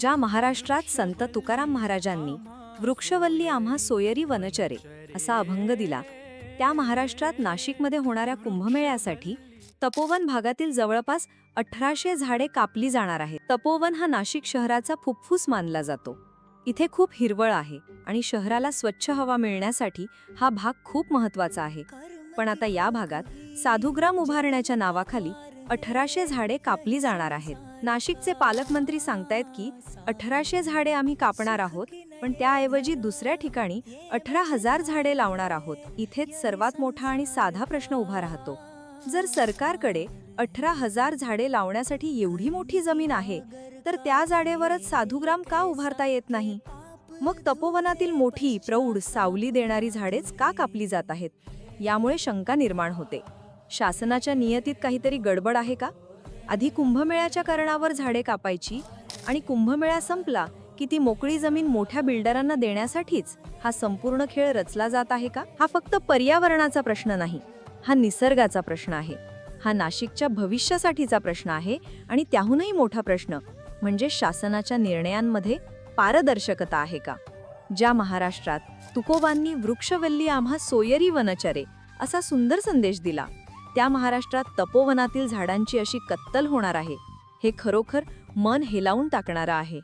ज्या महाराष्ट्रात संत तुकाराम महाराजांनी वृक्षवल्ली आम्हा सोयरी वनचरे असा अभंग दिला त्या महाराष्ट्रात नाशिकमध्ये होणाऱ्या कुंभमेळ्यासाठी तपोवन भागातील जवळपास अठराशे झाडे कापली जाणार आहेत. तपोवन हा नाशिक शहराचा फुफ्फुस मानला जातो. इथे खूप हिरवळ आहे आणि शहराला स्वच्छ हवा मिळण्यासाठी हा भाग खूप महत्त्वाचा आहे. पण आता या भागात साधुग्राम उभारण्याच्या नावाखाली अठराशे झाडे कापली जाणार आहेत. नाशिकचे पालकमंत्री सांगतायत की अठराशे झाडे आम्ही कापणार आहोत पण त्याऐवजी दुसऱ्या ठिकाणी अठरा हजार झाडे लावणार आहोत. इथेच सर्वात मोठा आणि साधा प्रश्न उभा राहतो. जर सरकारकडे अठरा हजार झाडे लावण्यासाठी एवढी मोठी जमीन आहे तर त्या जाडेवरच साधुग्राम का उभारता येत नाही? मग तपोवनातील मोठी प्रौढ सावली देणारी झाडेच का कापली जात आहेत? यामुळे शंका निर्माण होते. शासनाच्या नियतीत काहीतरी गडबड आहे का? आधी कुंभमेळ्याच्या कारणावर झाडे कापायची आणि कुंभमेळा संपला की ती मोकळी जमीन मोठ्या बिल्डरांना देण्यासाठीच हा संपूर्ण खेळ रचला जात आहे का? हा फक्त पर्यावरणाचा प्रश्न नाही हा निसर्गाचा प्रश्न आहे. हा नाशिकच्या भविष्यासाठीचा प्रश्न आहे आणि त्याहूनही मोठा प्रश्न म्हणजे शासनाच्या निर्णयांमध्ये पारदर्शकता आहे का? ज्या महाराष्ट्रात तुकोबांनी वृक्षवल्ली आम्हा सोयरी वनचरे असा सुंदर संदेश दिला त्या महाराष्ट्रात तपोवनातील झाडांची अशी कत्तल होणार आहे. हे खरोखर मन हेलावून टाकणारं आहे.